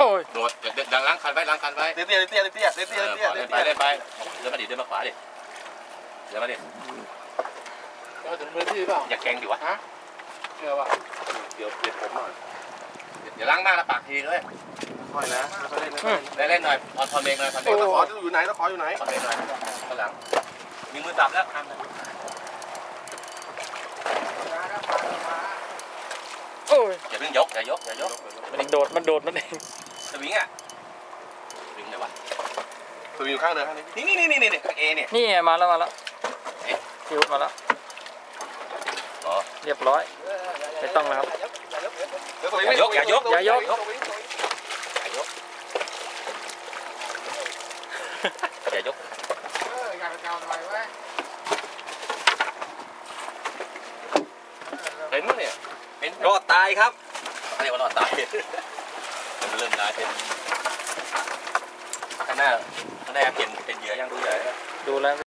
โอ้ยโดดเดี๋ยวดังล้างคันไว้ล้างคันไว้เตี้ยเตี้ยเตี้ยเตี้ยเตี้ยเตี้ยเตี้ยเล่เตี้นยไปเล่นไปเดินมาดิเดินมาขวาดิเดินมาดิเราถึงพื้นที่เปล่าอย่าแกงดิวะฮะเชื่อป่ะเดี๋ยวเปลี่ยนผมหน่อยเดี๋ยวล้างหน้าแล้วปากทีเลยค่อยนะค่อยเล่นค่อยเล่นได้เล่นหน่อยพอทอนเบรกหน่อยทอนเบรโอ้กตะขออยู่ไหนตะขออยู่ไหนทอนเบรกหน่อยข้างหลังมีมือจับแล้วทำนะโอ้ยอย่าเพิ่งยกอย่ายกอย่ายกมันโดดมันโดดมันเอง สวิงอะสวิงไหนวะสวิงอยู่ข้างเดินข้างนี้นี่นี่นี่นี่นี่เอเนี่ยนี่ไงมาแล้วมาแล้วคิวมาแล้วอ๋อเรียบร้อยไม่ต้องแล้วครับเดี๋ยวสวิงอย่ายกอย่ายกอย่ายกอย่ายกอย่ายกเอออยากจะเอาหน่อยไว้เห็นมั้ยเนี่ยเห็นรอดตายครับเขาเรียกว่ารอดตายมัน เป็นข้างหน้าข้างหน้าเป็นเป็นเหยื่อยังดูใหญ่ดูแล้ว